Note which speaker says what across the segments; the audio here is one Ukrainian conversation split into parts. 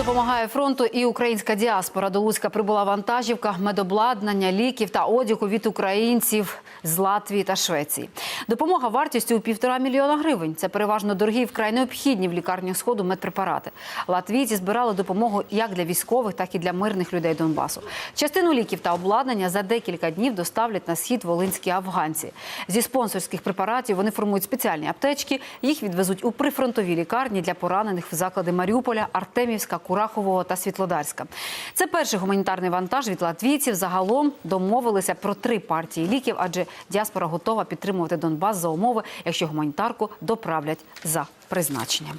Speaker 1: Допомагає фронту і українська діаспора. До Луцька прибула вантажівка, медобладнання, ліків та одягу від українців з Латвії та Швеції. Допомога вартістю у півтора мільйона гривень. Це переважно дорогі і вкрай необхідні в лікарнях сходу медпрепарати. Латвійці збирали допомогу як для військових, так і для мирних людей Донбасу. Частину ліків та обладнання за декілька днів доставлять на схід волинські афганці. Зі спонсорських препаратів вони формують спеціальні аптечки. Їх відвезуть у прифронтові лікарні для поранених в заклади Маріуполя, Артемівська, Курахового та Світлодарська. Це перший гуманітарний вантаж від латвійців. Загалом домовилися про три партії ліків, адже діаспора готова підтримувати Донбас за умови, якщо гуманітарку доправлять за призначенням.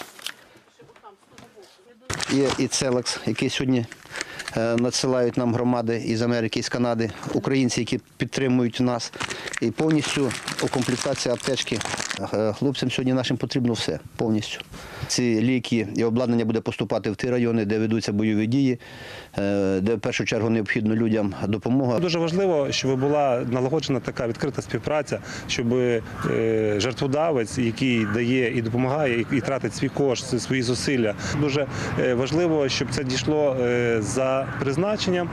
Speaker 2: Є і Целекс, який сьогодні е, надсилають нам громади із Америки, із Канади, українці, які підтримують нас. І повністю укомплектація аптечки. Е, Хлопцям сьогодні нашим потрібно все повністю. Ці ліки і обладнання буде поступати в ті райони, де ведуться бойові дії, е, де в першу чергу необхідно людям допомога.
Speaker 3: Дуже важливо, щоб була налагоджена така відкрита співпраця, щоб е, жертводавець, який дає і допомагає, і, тратить свій кошт, свої зусилля. Дуже е, важливо, щоб це дійшло за призначенням,